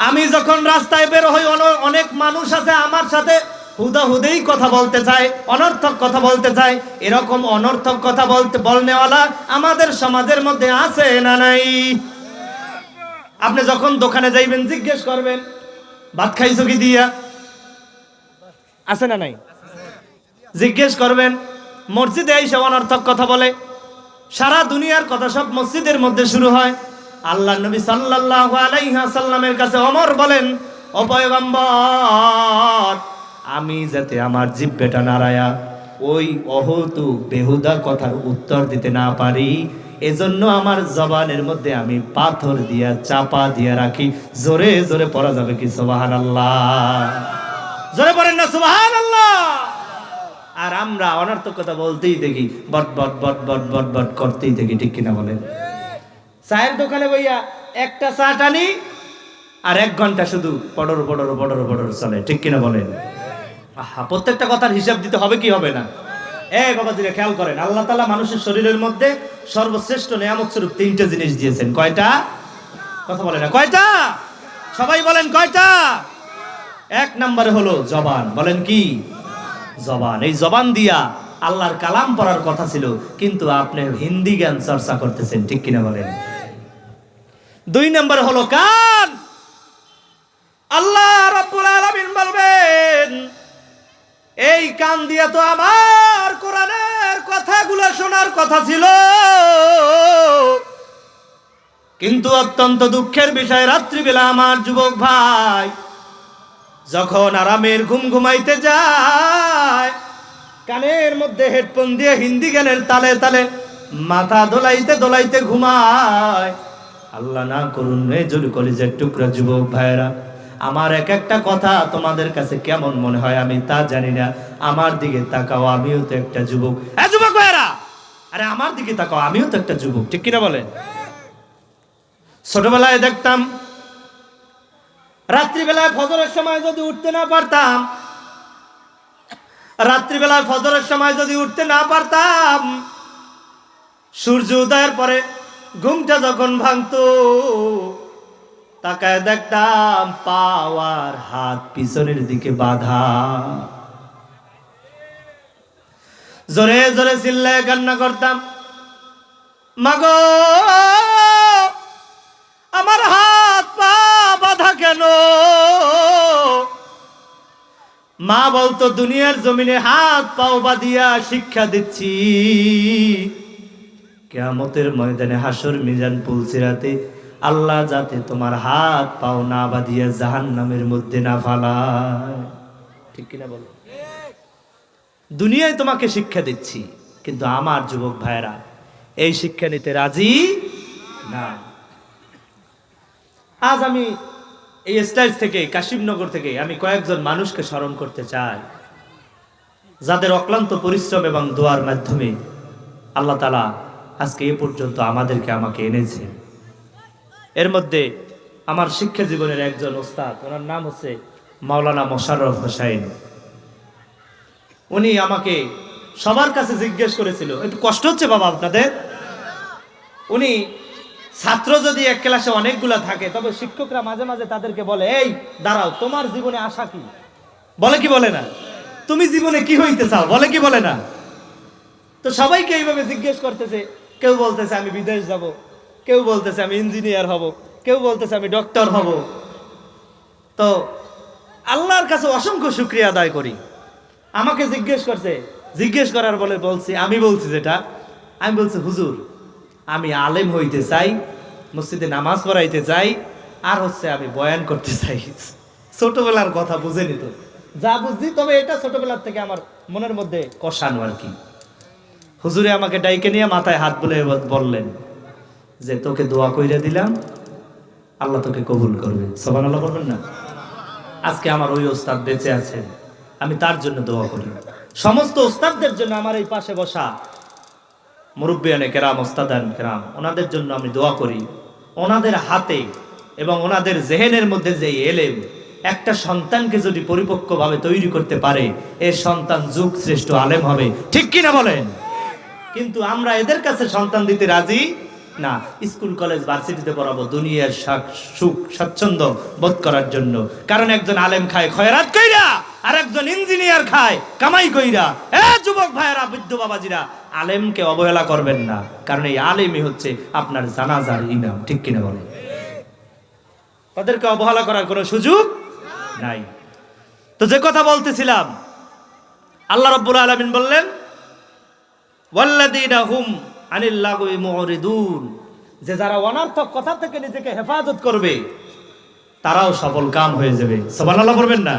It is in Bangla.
আমি যখন রাস্তায় বের হই, অন- অনেক মানুষ আছে আমার সাথে হুদা হুদেই কথা বলতে চায়, অনর্থক কথা বলতে চায়। এরকম অনর্থক কথা বলতে, বলনেওয়ালা আমাদের সমাজের মধ্যে আছে না নাই? আপনি যখন দোকানে যাইবেন, জিজ্ঞেস করবেন, ভাত খাইছো কি দিয়া? আছে না নাই? জিজ্ঞেস করবেন, মসজিদে এই সব অনর্থক কথা বলে। সারা দুনিয়ার কথা সব মসজিদের মধ্যে শুরু হয়। আল্লাহ নবী সাল্লাল্লাহু আলাইহি সাল্লামের কাছে অমর বলেন, ও পয়গম্বর, আমি যাতে আমার জিব্বেটা নাড়ায়া ওই অহতু বেহুদা কথার উত্তর দিতে না পারি, এজন্য আমার জবানের মধ্যে আমি পাথর দিয়া, চাপা দিয়া রাখি। জোরে জোরে পড়া যাবে কি? সুবহানাল্লাহ। জোরে পড়েন না, সুবহানাল্লাহ। আর আমরা অনর্থক কথা বলতেই দেখি, বট বট বট বট বট বট করতেই দেখি, ঠিক কিনা বলেন? চায়ের দোকানে বইয়া একটা চা টানি আর এক ঘণ্টা শুধু পড়র পড়র পড়র পড়র চলে। ঠিক কিনা বলেন? আহা, প্রত্যেকটা কথার হিসাব দিতে হবে কি হবে না? এ বাবাজিরা, খেয়াল করেন, আল্লাহ তালা মানুষের শরীরের মধ্যে সর্বশ্রেষ্ঠ নিয়ামত স্বরূপ তিনটা জিনিস দিয়েছেন। কয়টা? কথা বলে না। কয়টা? সবাই বলেন কয়টা? এক নম্বরে হলো জবান। বলেন কি? জবান। এই জবান দিয়া আল্লাহর কালাম পড়ার কথা ছিল, কিন্তু আপনি হিন্দি জ্ঞান চর্চা করতেছেন, ঠিক কিনা বলেন? দুই নম্বর হলো কান আল্লাহ রাব্বুল আলামিন বলবেন, এই কান দিয়া তো আমার কোরআনের কথাগুলো শোনার কথা ছিল। কিন্তু অত্যন্ত দুঃখের বিষয়, রাত্রিবেলা আমার যুবক ভাই যখন আরামের ঘুম ঘুমাইতে যায়, কানের মধ্যে হেডফোন দিয়ে হিন্দি গানের তালে তালে মাথা দোলাইতে দোলাইতে ঘুমায়। আল্লাহ না করুন কলিজের টুকরা যুবক ভাইয়েরা। আমার এক একটা কথা তোমাদের কাছে কেমন মনে হয় আমি তা জানি না। আমার দিকে তাকাও, আমিও তো একটা যুবক। যুবক ভাইয়েরা! আরে আমার দিকে তাকাও, আমিও তো একটা যুবক। ঠিক কিনা বলেন? ছোটবেলায় দেখতাম, রাত্রিবেলায় ফজরের সময় যদি উঠতে না পারতাম, রাত্রিবেলায় ফজরের সময় যদি উঠতে না পারতাম, সূর্য উদয়ের পরে ঘুমটা যখন ভাঙতো, তাকায় দেখতাম পাওয়ার হাত পিছনের দিকে বাঁধা। জোরে জোরে চিল্লায় কান্না করতাম, মাগো, আমার হাত পা বাঁধা কেন? মা বলতো, দুনিয়ার জমিনে হাত পাও বাঁধিয়া শিক্ষা দিচ্ছি। কেয়ামতের ময়দানে হাসর মিজান পুলসিরাতে আল্লাহ যাতে তোমার হাত পাও না বাঁধিয়া জাহান নামের মধ্যে না ফালায়। ঠিক কিনা বলো? দুনিয়ায় তোমাকে শিক্ষা দিচ্ছি, কিন্তু আমার যুবক ভাইরা এই শিক্ষা নিতে রাজি না। আজ আমি এই স্টাইল থেকে, কাশিমনগর থেকে আমি কয়েকজন মানুষকে স্মরণ করতে চাই, যাদের অক্লান্ত পরিশ্রম এবং দোয়ার মাধ্যমে আল্লাহ তালা আজকে এ পর্যন্ত আমাদেরকে আমাকে এনেছে। এর মধ্যে আমার শিক্ষা জীবনের একজন ওস্তাদ, ওনার নাম হচ্ছে মাওলানা মোশাররফ হোসাইন। উনি আমাকে সবার কাছে জিজ্ঞেস করেছিল, একটু কষ্ট হচ্ছে বাবা আপনাদের? উনি, ছাত্র যদি এক ক্লাসে অনেকগুলা থাকে, তবে শিক্ষকরা মাঝে মাঝে তাদেরকে বলে, এই, দাঁড়াও, তোমার জীবনে আশা কি বলে কি বলে না? তুমি জীবনে কি হইতে চাও? বলে কি বলে না? তো সবাইকে এইভাবে জিজ্ঞেস করতেছে কেউ বলতেছে আমি বিদেশ যাব, কেউ বলতেছে আমি ইঞ্জিনিয়ার হব, কেউ বলতেছে আমি ডক্টর হব। তো আল্লাহর কাছে অসংখ্য শুক্রিয়া আদায় করি। আমাকে জিজ্ঞেস করছে, জিজ্ঞেস করার বলে বলছি, আমি বলছি যেটা, আমি বলছি, হুজুর, আমি আলেম হইতে চাই, মসজিদে নামাজ পড়াইতে চাই, আর হচ্ছে আমি বয়ান করতে চাই। ছোটবেলার কথা বুঝে নিত যা বুঝছি, তবে এটা ছোটবেলার থেকে আমার মনের মধ্যে কষানো আর কি। হুজুরে আমাকে ডাইকে নিয়ে মাথায় হাত বলে বললেন যে, তোকে দোয়া কইরা দিলাম, আল্লাহ তোকে কবুল করবে। সবান আল্লাহ বলবেন না? আজকে আমার ওই ওস্তাদ বেঁচে আছেন, আমি তার জন্য দোয়া করি। সমস্ত ওস্তাদদের জন্য আমার এই পাশে বসা। মুরব্বিয়ানে কেরাম ওস্তাদান কেরাম, ওনাদের জন্য আমি দোয়া করি। ওনাদের হাতে এবং ওনাদের জেহেনের মধ্যে যে এলেম, একটা সন্তানকে যদি পরিপক্কভাবে তৈরি করতে পারে এ সন্তান যুগ শ্রেষ্ঠ আলেম হবে। ঠিক কিনা বলেন? কিন্তু আমরা এদের কাছে সন্তান দিতে রাজি? না, স্কুল, কলেজ, ভার্সিটিতে পড়াবো। দুনিয়ার শাক- সুখ, স্বাচ্ছন্দ্য বোধ করার জন্য। কারণ একজন আলেম খায় খয়রাত কইরা, আর একজন ইঞ্জিনিয়ার খায় কামাই কইরা। এ যুবক ভাইয়েরা, বৃদ্ধ বাবাজিরা, আলেমকে অবহেলা করবেন না। কারণ এই আলেমই হচ্ছে আপনার জানাজার ইমাম। ঠিক কিনা বলেন? তাদেরকে অবহেলা করার কোনো সুযোগ নাই। তো যে কথা বলতেছিলাম, আল্লাহ রব্বুল আলমিন বললেন যে যারা অনার্থক কথা থেকে নিজেকে হেফাজত করবে, তারাও সফল কাম হয়ে যাবে। সুবহানাল্লাহ করবেন না?